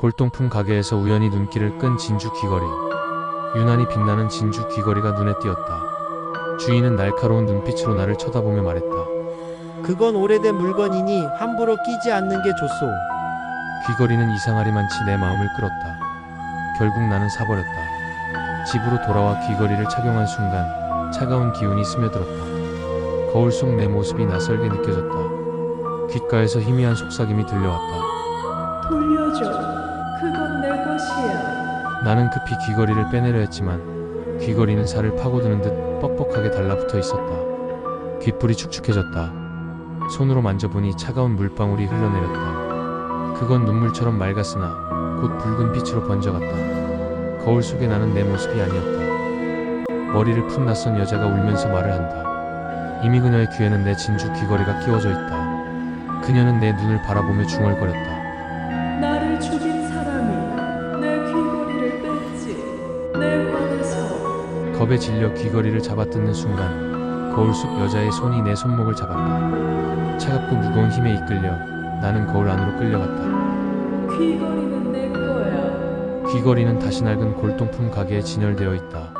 골동품 가게에서 우연히 눈길을 끈 진주 귀걸이. 유난히 빛나는 진주 귀걸이가 눈에 띄었다. 주인은 날카로운 눈빛으로 나를 쳐다보며 말했다. 그건 오래된 물건이니 함부로 끼지 않는 게 좋소. 귀걸이는 이상하리만치 내 마음을 끌었다. 결국 나는 사버렸다. 집으로 돌아와 귀걸이를 착용한 순간 차가운 기운이 스며들었다. 거울 속 내 모습이 낯설게 느껴졌다. 귓가에서 희미한 속삭임이 들려왔다. 돌려줘. 그건 내 것이야. 나는 급히 귀걸이를 빼내려 했지만 귀걸이는 살을 파고드는 듯 뻑뻑하게 달라붙어 있었다. 귓불이 축축해졌다. 손으로 만져보니 차가운 물방울이 흘러내렸다. 그건 눈물처럼 맑았으나 곧 붉은 빛으로 번져갔다. 거울 속에 나는 내 모습이 아니었다. 머리를 푼 낯선 여자가 울면서 말을 한다. 이미 그녀의 귀에는 내 진주 귀걸이가 끼워져 있다. 그녀는 내 눈을 바라보며 중얼거렸다. 겁에 질려 귀걸이를 잡아뜯는 순간 거울 속 여자의 손이 내 손목을 잡았다. 차갑고 무거운 힘에 이끌려 나는 거울 안으로 끌려갔다. 귀걸이는 내 거야. 귀걸이는 다시 낡은 골동품 가게에 진열되어 있다.